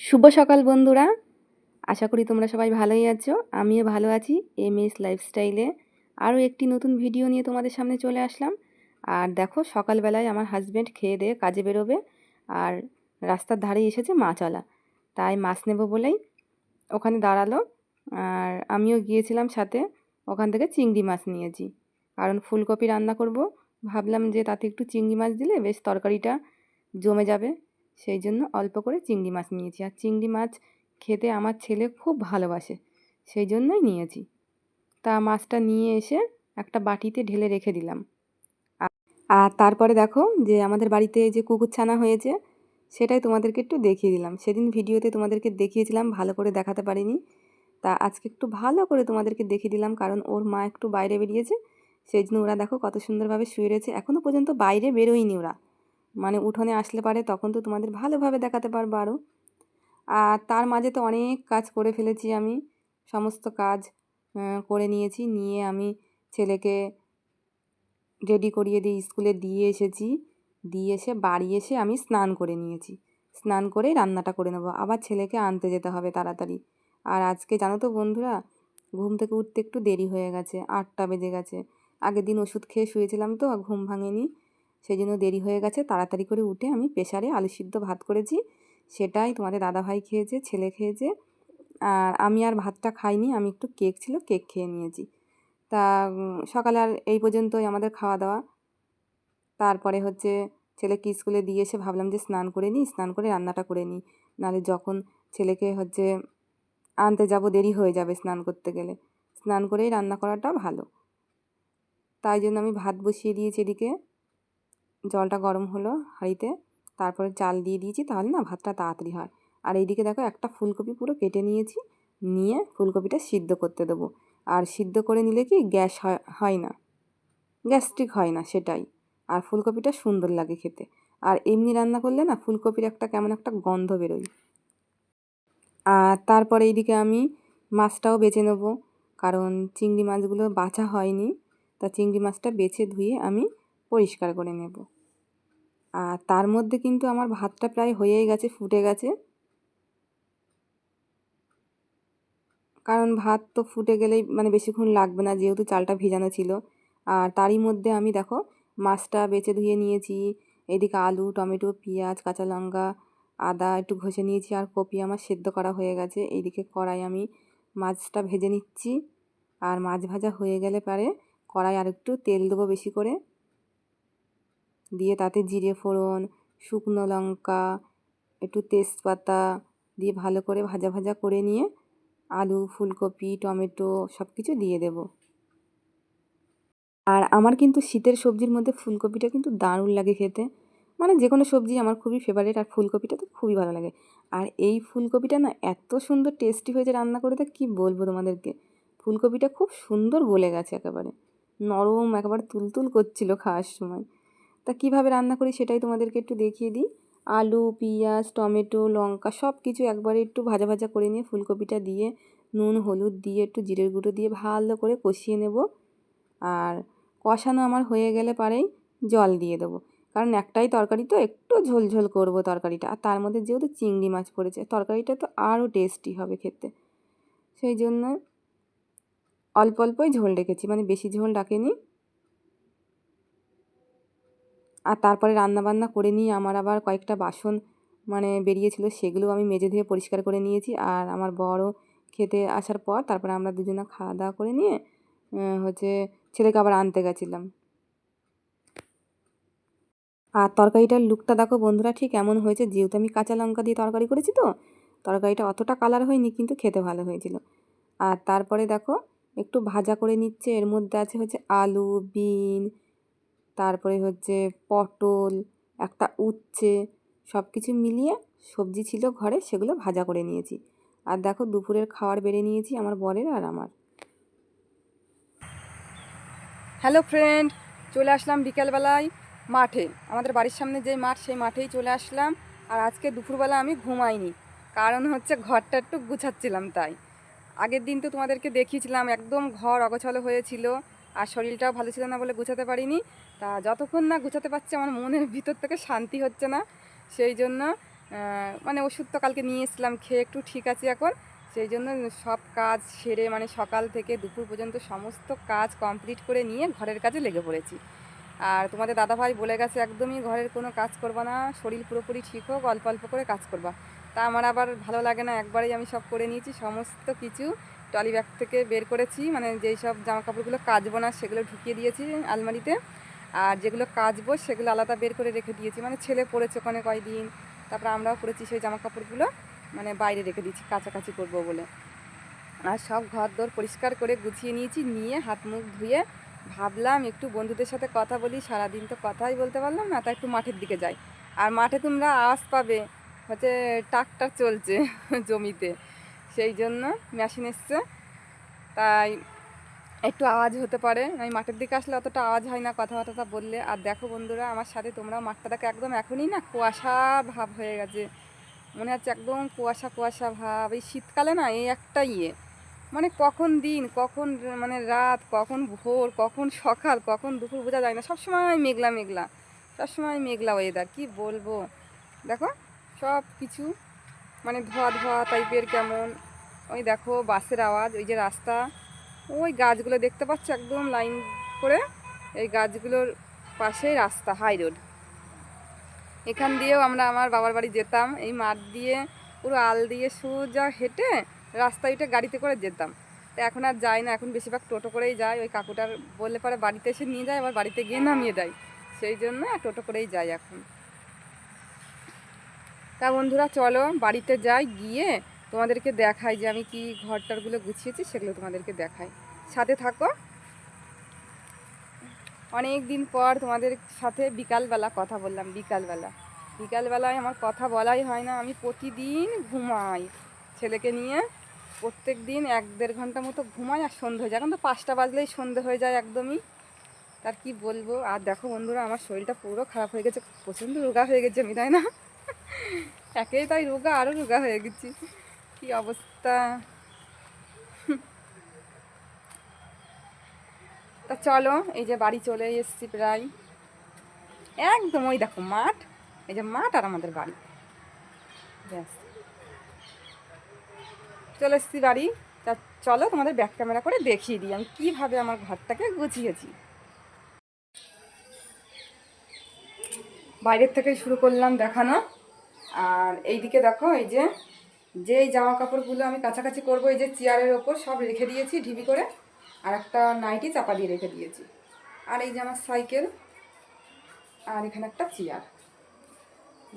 শুভ সকাল বন্ধুরা। আশা করি তোমরা সবাই ভালোই আছো। আমিও ভালো আছি এম এস লাইফস্টাইলে। আরও একটি নতুন ভিডিও নিয়ে তোমাদের সামনে চলে আসলাম। আর দেখো, সকালবেলায় আমার হাজব্যান্ড খেয়ে দিয়ে কাজে বেরোবে আর রাস্তার ধারে এসেছে মাছওয়ালা তাই মাছ নেব বলেই ওখানে দাঁড়াল। আর আমিও গিয়েছিলাম সাথে, ওখান থেকে চিংড়ি মাছ নিয়েছি। কারণ ফুলকপি রান্না করব। ভাবলাম যে তাতে একটু চিংড়ি মাছ দিলে বেশ তরকারিটা জমে যাবে। সেই জন্য অল্প করে চিংড়ি মাছ নিয়েছি। আর চিংড়ি মাছ খেতে আমার ছেলে খুব ভালোবাসে, সেই জন্যই নিয়েছি। তা মাছটা নিয়ে এসে একটা বাটিতে ঢেলে রেখে দিলাম। আর তারপরে দেখো যে আমাদের বাড়িতে যে কুকুর ছানা হয়েছে, সেটাই তোমাদেরকে একটু দেখিয়ে দিলাম। সেদিন ভিডিওতে তোমাদেরকে দেখিয়েছিলাম, ভালো করে দেখাতে পারিনি। তা আজকে একটু ভালো করে তোমাদেরকে দেখিয়ে দিলাম, কারণ ওর মা একটু বাইরে বেরিয়েছে। সেই জন্য ওরা দেখো কত সুন্দরভাবে শুয়ে রয়েছে। এখনও পর্যন্ত বাইরে বেরোয়নি ওরা। মানে উঠোনে আসলে পারে, তখন তো তোমাদের ভালোভাবে দেখাতে পারব আরও আর তার মাঝে তো অনেক কাজ করে ফেলেছি আমি। সমস্ত কাজ করে নিয়েছি। নিয়ে আমি ছেলেকে রেডি করিয়ে দিয়ে স্কুলে দিয়ে এসেছি। দিয়ে এসে বাড়ি এসে আমি স্নান করে নিয়েছি। স্নান করেই রান্নাটা করে নেব। আবার ছেলেকে আনতে যেতে হবে তাড়াতাড়ি। আর আজকে জানো তো বন্ধুরা, ঘুম থেকে উঠতে একটু দেরি হয়ে গেছে। আটটা বেজে গেছে। আগের দিন ওষুধ খেয়ে শুয়েছিলাম তো ঘুম ভাঙেনি। সেই জন্য দেরি হয়ে গেছে, তাড়াতাড়ি করে উঠে আমি প্রেশারে আলু সিদ্ধ ভাত করেছি। সেটাই তোমাদের দাদাভাই খেয়েছে, ছেলে খেয়েছে। আর আমি আর ভাতটা খাইনি, আমি একটু কেক ছিল, কেক খেয়ে নিয়েছি। তা সকালে আর এই পর্যন্তই আমাদের খাওয়া দাওয়া। তারপরে হচ্ছে ছেলেকে স্কুলে দিয়ে এসে ভাবলাম যে স্নান করে নিই, স্নান করে রান্নাটা করে নিই। নাহলে যখন ছেলেকে হচ্ছে আনতে যাব দেরি হয়ে যাবে স্নান করতে গেলে। স্নান করেই রান্না করাটা ভালো। তাই জন্য আমি ভাত বসিয়ে দিয়েছি এদিকে। জলটা গরম হলো হাঁড়িতে, তারপরে চাল দিয়ে দিয়েছি, তাহলে না ভাতটা তাড়াতাড়ি হয়। আর এইদিকে দেখো একটা ফুলকপি পুরো কেটে নিয়েছি, নিয়ে ফুলকপিটা সিদ্ধ করতে দেবো। আর সিদ্ধ করে নিলে কি গ্যাস হয়- না। গ্যাস্ট্রিক হয় না সেটাই। আর ফুলকপিটা সুন্দর লাগে খেতে। আর এমনি রান্না করলে না ফুলকপির একটা কেমন একটা গন্ধ বেরোয়। আর তারপরে এইদিকে আমি মাছটাও বেছে নেব, কারণ চিংড়ি মাছগুলো বাছা হয়নি। তা চিংড়ি মাছটা বেছে ধুয়ে আমি পরিষ্কার করে নেব। আর তার মধ্যে কিন্তু আমার ভাতটা প্রায় হয়েই গেছে, ফুটে গেছে। কারণ ভাত তো ফুটে গেলেই মানে বেশিক্ষণ লাগবে না, যেহেতু চালটা ভেজানো ছিল। আর তারই মধ্যে আমি দেখো, মাছটা বেছে ধুয়ে নিয়েছি। এদিকে আলু, টমেটো, পেঁয়াজ, কাঁচা লঙ্কা, আদা একটু ঘষে নিয়েছি আর কপি আমার সেদ্ধ করা হয়ে গেছে। এইদিকে কড়াই আমি মাছটা ভেজে নিচ্ছি। আর মাছ ভাজা হয়ে গেলে পারে কড়াই আর একটু তেল দেবো বেশি করে। দিয়ে তাতে জিরে ফোড়ন, শুকনো লঙ্কা, একটু তেজপাতা দিয়ে ভালো করে ভাজা ভাজা করে নিয়ে আলু, ফুলকপি, টমেটো সব কিছু দিয়ে দেব। আর আমার কিন্তু শীতের সবজির মধ্যে ফুলকপিটা কিন্তু দারুণ লাগে খেতে। মানে যে কোনো সবজি আমার খুবই ফেভারিট আর ফুলকপিটা তো খুবই ভালো লাগে। আর এই ফুলকপিটা না এত সুন্দর টেস্টি হয়েছে রান্না করে তা কী বলব তোমাদেরকে? ফুলকপিটা খুব সুন্দর গলে গেছে একেবারে। নরম, একেবারে তুলতুল করছিল খাওয়ার সময়। তা কীভাবে রান্না করি সেটাই তোমাদেরকে একটু দেখিয়ে দিই। আলু, পেঁয়াজ, টমেটো, লঙ্কা সব কিছু একবারে একটু ভাজা ভাজা করে নিয়ে ফুলকপিটা দিয়ে, নুন, হলুদ দিয়ে একটু জিরের গুঁড়ো দিয়ে ভালো করে কষিয়ে নেব। আর কষানো আমার হয়ে গেলে পারেই জল দিয়ে দেবো। কারণ একটাই তরকারি তো একটু ঝোল ঝোল করব তরকারিটা। আর তার মধ্যে যেহেতু চিংড়ি মাছ পড়েছে, তরকারিটা তো আরও টেস্টি হবে খেতে। সেই জন্য অল্প অল্পই ঝোল রেখেছি মানে বেশি ঝোল রাখেনি। আর তারপরে রান্নাবান্না করে নিয়ে আমার আবার কয়েকটা বাসন মানে বেরিয়েছিল, সেগুলো আমি মেজে ধুয়ে পরিষ্কার করে নিয়েছি। আর আমার বড় খেতে আসার পর তারপরে আমরা দুজনে খাওয়া দাওয়া করে নিয়ে হচ্ছে ছেলেকে আবার আনতে গেছিলাম। আর তরকারিটার লুকটা দেখো বন্ধুরা ঠিক এমন হয়েছে, যেহেতু আমি কাঁচা লঙ্কা দিয়ে তরকারি করেছি তো, তরকারিটা অতটা কালার হয়নি, কিন্তু খেতে ভালো হয়েছিল। আর তারপরে দেখো একটু ভাজা করে নিচ্ছে, এর মধ্যে আছে হচ্ছে আলু, বিন তারপরে হচ্ছে পটল, একটা উচ্ছে সব কিছু মিলিয়ে সবজি ছিল ঘরে, সেগুলো ভাজা করে নিয়েছি। আর দেখো দুপুরের খাবার বেড়ে নিয়েছি আমার বরের আর আমার। হ্যালো ফ্রেন্ড চলে আসলাম বিকেলবেলায় মাঠে। আমাদের বাড়ির সামনে যে মাঠ, সেই মাঠেই চলে আসলাম। আর আজকে দুপুরবেলা আমি ঘুমাইনি। কারণ হচ্ছে ঘরটা একটু গুছাচ্ছিলাম তাই। আগের দিন তো তোমাদেরকে দেখিয়েছিলাম, একদম ঘর অগোছালো হয়েছিল। আর শরীরটাও ভালো ছিল না বলে গুছাতে পারিনি। তা যতক্ষণ না গুছাতে পারছি, আমার মনের ভিতর থেকে শান্তি হচ্ছে না। সেই জন্য মানে ওষুধ তো কালকে নিয়ে এসেছিলাম, খেয়ে একটু ঠিক আছি এখন। সেই জন্য সব কাজ সেরে মানে সকাল থেকে দুপুর পর্যন্ত সমস্ত কাজ কমপ্লিট করে নিয়ে ঘরের কাজে লেগে পড়েছি। আর তোমাদের দাদাভাই বলে গেছে, একদমই ঘরের কোনো কাজ করবা না, শরীর পুরোপুরি ঠিক হোক, অল্প অল্প করে কাজ করবা। তা আমার আবার ভালো লাগে না, একবারেই আমি সব করে নিয়েছি, সমস্ত কিছু ট্রলি ব্যাগ থেকে বের করেছি মানে যেই সব জামা কাপড়গুলো কাচবো না, সেগুলো ঢুকিয়ে দিয়েছি আলমারিতে। আর যেগুলো কাচবো সেগুলো আলাদা বের করে রেখে দিয়েছি। মানে ছেলে পড়েছে ওখানে কয়দিন, তারপরে আমরাও পড়েছি সেই জামা কাপড়গুলো মানে বাইরে রেখে দিয়েছি কাছাকাছি করব বলে। আর সব ঘর দোর পরিষ্কার করে গুছিয়ে নিয়েছি, নিয়ে হাত মুখ ধুয়ে ভাবলাম একটু বন্ধুদের সাথে কথা বলি, সারাদিন তো কথাই বলতে পারলাম না, তা একটু মাঠের দিকে যাই। আর মাঠে তোমরা আওয়াজ পাবে, হচ্ছে ট্রাক্টর চলছে জমিতে, সেই জন্য মেশিন এসছে। তাই একটু আওয়াজ হতে পারে। আমি মাঠের দিকে আসলে অতটা আওয়াজ হয় না, কথাবার্তা বললে। আর দেখো বন্ধুরা, আমার সাথে তোমরাও মাঠটা দেখো একদম এখনই না কুয়াশা ভাব হয়ে গেছে। মনে হচ্ছে একদম কুয়াশা কুয়াশা ভাব। এই শীতকালে না, এই একটা ইয়ে। মানে কখন দিন, কখন মানে রাত, কখন ভোর, কখন সকাল, কখন দুপুর বোঝা যায় না। সবসময় মেঘলা মেঘলা। সবসময় মেঘলা ওয়েদার কি বলব? দেখো সব কিছু মানে ধোয়া ধোয়া টাইপের কেমন। ওই দেখো বাসের আওয়াজ, ওই যে রাস্তা। ওই গাছগুলো দেখতে পাচ্ছ একদম লাইন করে? এই গাছগুলোর পাশেই রাস্তা হাই রোড এখান দিয়েও আমরা আমার বাবার বাড়ি যেতাম। এই মাঠ দিয়ে পুরো আল দিয়ে সোজা হেঁটে রাস্তায় উঠে গাড়িতে করে যেতাম। তো এখন আর যাই না, এখন বেশিরভাগ টোটো করেই যাই ওই কাকুটার বললে পরে বাড়িতে এসে নিয়ে যায়, আবার বাড়িতে গিয়ে নামিয়ে দেয়। সেই জন্য টোটো করেই যাই এখন। তা বন্ধুরা চলো, বাড়িতে যাই, গিয়ে তোমাদেরকে দেখাই যে আমি কি ঘরটারগুলো গুছিয়েছি, সেগুলো তোমাদেরকে দেখাই। সাথে থাকো। অনেক দিন পর তোমাদের সাথে বিকালবেলা কথা বললাম, বিকালবেলা। বিকালবেলায় আমার কথা বলাই হয় না, আমি প্রতিদিন ঘুমাই। ছেলেকে নিয়ে প্রত্যেক দিন এক দেড় ঘণ্টা মতো ঘুমাই আর সন্ধে হয়ে যায়। এখন তো পাঁচটা বাজলেই সন্ধে হয়ে যায় একদমই। তার কি বলব? আর দেখো বন্ধুরা, আমার শরীরটা পুরো খারাপ হয়ে গেছে, প্রচণ্ড রোগা হয়ে গেছে আমি, তাই না? একেই তাই রোগা আরও রোগা হয়ে গেছি। কি অবস্থা? তা চলো, এই যে বাড়ি চলে এসেছি প্রায়। একদম ওই দেখো মাঠ, এই যে মাঠ আর আমাদের বাড়ি। ব্যাস। চলে এসেছি বাড়ি। তা চলো তোমাদের ব্যাক ক্যামেরা করে দেখিয়ে দিই, আমি কীভাবে আমার ঘরটাকে গুছিয়েছি। বাইরের থেকেই শুরু করলাম দেখানো। আর এইদিকে দেখো, এই যে যেই জামা কাপড়গুলো আমি কাছাকাছি করব, এই যে চেয়ারের ওপর সব রেখে দিয়েছি ঢিবি করে, আর একটা নাইটি চাপা দিয়ে রেখে দিয়েছি। আর এই যে আমার সাইকেল, আর এখানে একটা চেয়ার।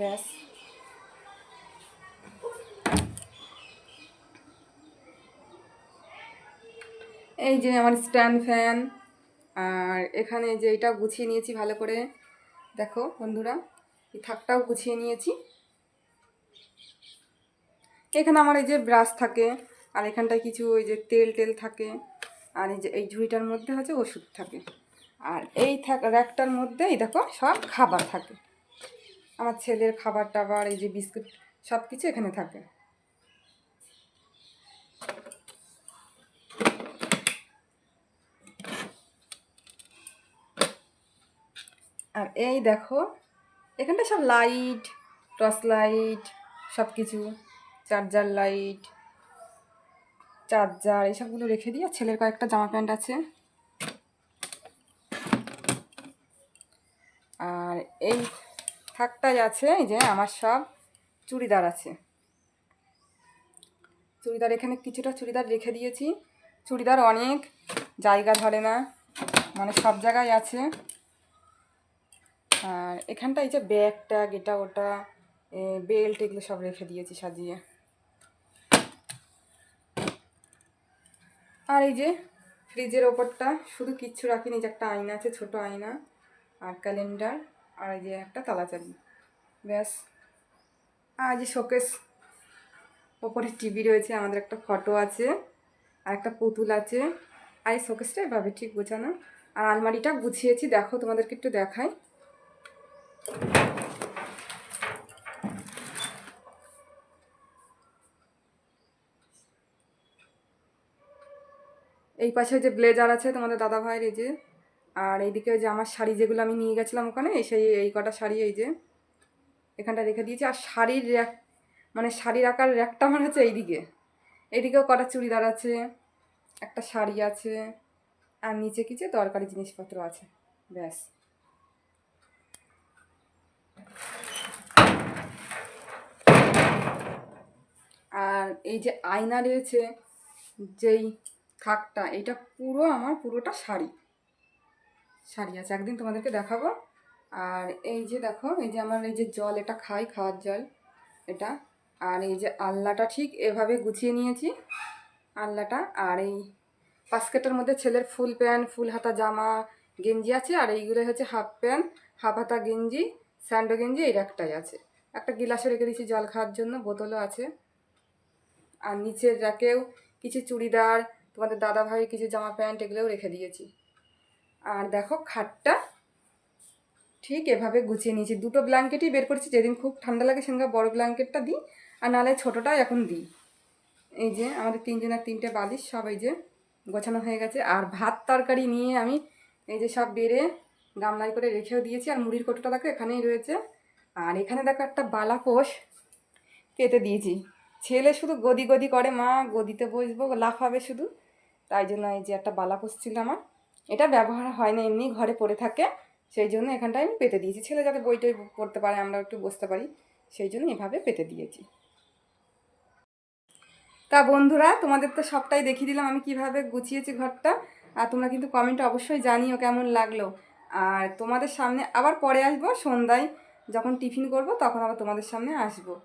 ব্যাস। এই যে আমার স্ট্যান্ড ফ্যান, আর এখানে যে এটা গুছিয়ে নিয়েছি ভালো করে। দেখো বন্ধুরা, এই থাকটাও গুছিয়ে নিয়েছি। এখানে আমার এই যে ব্রাশ থাকে, আর এখানটায় কিছু ওই যে তেল টেল থাকে, আর এই যে এই ঝুড়িটার মধ্যে হচ্ছে ওষুধ থাকে। আর এই থাক, র্যাকটার মধ্যে এই দেখো সব খাবার থাকে। আমার ছেলের খাবার টাবার, এই যে বিস্কুট, সব কিছু এখানে থাকে। আর এই দেখো এখানটা সব লাইট, টর্চ লাইট, সব কিছু। চার্জার লাইট, চার্জার এইসবগুলো রেখে আর ছেলের কয়েকটা জামা প্যান্ট আছে। আর এই থাকটাই আছে, এই যে আমার সব চুড়িদার আছে। চুড়িদার এখানে কিছুটা চুড়িদার রেখে দিয়েছি। চুড়িদার অনেক, জায়গা ধরে না মানে সব জায়গায় আছে। আর এখানটা এই যে ব্যাগ ট্যাগ, এটা ওটা বেল্ট, এগুলো সব রেখে দিয়েছি সাজিয়ে। আর এই যে ফ্রিজের ওপরটা, শুধু কিচ্ছু রাখিনি, যে একটা আয়না আছে, ছোট আয়না আর ক্যালেন্ডার আর এই যে একটা তালা চাবি। ব্যাস। আর যে শোকেস ওপরে টিভি রয়েছে, আমাদের একটা ফটো আছে আর একটা পুতুল আছে। আর এই শোকেসটা এভাবে ঠিক গোছানো। আর আলমারিটা গুছিয়েছি, দেখো তোমাদেরকে একটু দেখাই। এই পাশে যে ব্লেজার আছে তোমাদের দাদা ভাইয়ের এই যে, আর এইদিকে যে আমার শাড়ি যেগুলো আমি নিয়ে গেছিলাম ওখানে, সেই এই কটা শাড়ি এই যে, এখানটা রেখে দিয়েছি। আর শাড়ির র্যাক মানে শাড়ির আকার র্যাকটা আমার হচ্ছে এইদিকে। এইদিকেও কটা চুড়িদার আছে, একটা শাড়ি আছে, আর নিচে কিছু দরকারি জিনিসপত্র আছে, ব্যাস। আর এই যে আয়না রয়েছে, যেই থাকটা এটা পুরো আমার পুরোটা শাড়ি। শাড়ি আছে, একদিন তোমাদেরকে দেখাবো। আর এই যে দেখো, এই যে আমার এই যে জল, এটা খাই খাওয়ার জল, এটা। আর এই যে আলনাটা ঠিক এভাবে গুছিয়ে নিয়েছি, আলনাটা। আর এই বাস্কেটের মধ্যে ছেলের ফুল প্যান্ট, ফুল হাতা জামা, গেঞ্জি আছে। আর এইগুলো হচ্ছে হাফ প্যান্ট, হাফ হাতা গেঞ্জি, স্যান্ডো গেঞ্জি এই একটাই আছে। একটা গিলাসে রেখে দিয়েছি জল খাওয়ার জন্য, বোতলও আছে। আর নিচের র্যাকেও কিছু চুড়িদার তোমাদের দাদা ভাই কিছু জামা প্যান্ট এগুলোও রেখে দিয়েছি। আর দেখো খাটটা ঠিক এভাবে গুছিয়ে নিয়েছি। দুটো ব্ল্যাঙ্কেটই বের করেছি, যেদিন খুব ঠান্ডা লাগে সেদিন বড় ব্ল্যাঙ্কেটটা দিই, আর নাহলে ছোটোটাই এখন দিই। এই যে আমাদের তিনজনের তিনটে বালিশ, সব এই যে গোছানো হয়ে গেছে। আর ভাত তরকারি নিয়ে আমি এই যে সব বেড়ে গামলায় করে রেখেও দিয়েছি, আর মুড়ির কোটোটা দেখো এখানেই রয়েছে। আর এখানে দেখো একটা বালাপোষ পেতে দিয়েছি। ছেলে শুধু গদি গদি করে, মা, গদিতে বসবো, লাফাবে শুধু। তাই জন্য এই যে একটা বালা ছিল আমার। এটা ব্যবহার হয় না, এমনি ঘরে পড়ে থাকে। সেই জন্য এখানটায় আমি পেতে দিয়েছি। ছেলে যাতে বই টই পড়তে পারে, আমরা একটু বসতে পারি। সেই জন্য এভাবে পেতে দিয়েছি। তা বন্ধুরা, তোমাদের তো সবটাই দেখিয়ে দিলাম আমি কীভাবে গুছিয়েছি ঘরটা। আর তোমরা কিন্তু কমেন্টে অবশ্যই জানিও কেমন লাগল। আর তোমাদের সামনে আবার পরে আসব সন্ধ্যায়, যখন টিফিন করব, তখন আবার তোমাদের সামনে আসব।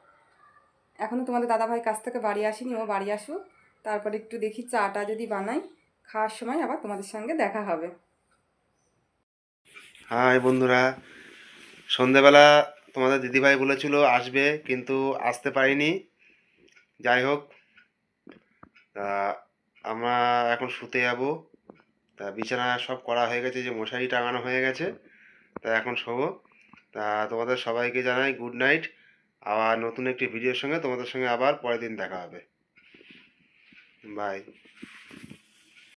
এখনও তোমাদের দাদাভাই কাছ থেকে বাড়ি আসেনি, ও বাড়ি আসুক। তারপরে একটু দেখি চাটা যদি বানাই, খাওয়ার সময় আবার তোমাদের সঙ্গে দেখা হবে। হাই বন্ধুরা, সন্ধেবেলা তোমাদের দিদিভাই বলেছিল আসবে, কিন্তু আসতে পারিনি। যাই হোক, তা আমরা এখন শুতে যাব। তা বিছানা সব করা হয়ে গেছে, যে মশারি টাঙানো হয়ে গেছে, তা এখন শোবো। তা তোমাদের সবাইকে জানাই গুড নাইট আবার নতুন একটি ভিডিওর সঙ্গে তোমাদের সঙ্গে আবার পরের দিন দেখা হবে। বাই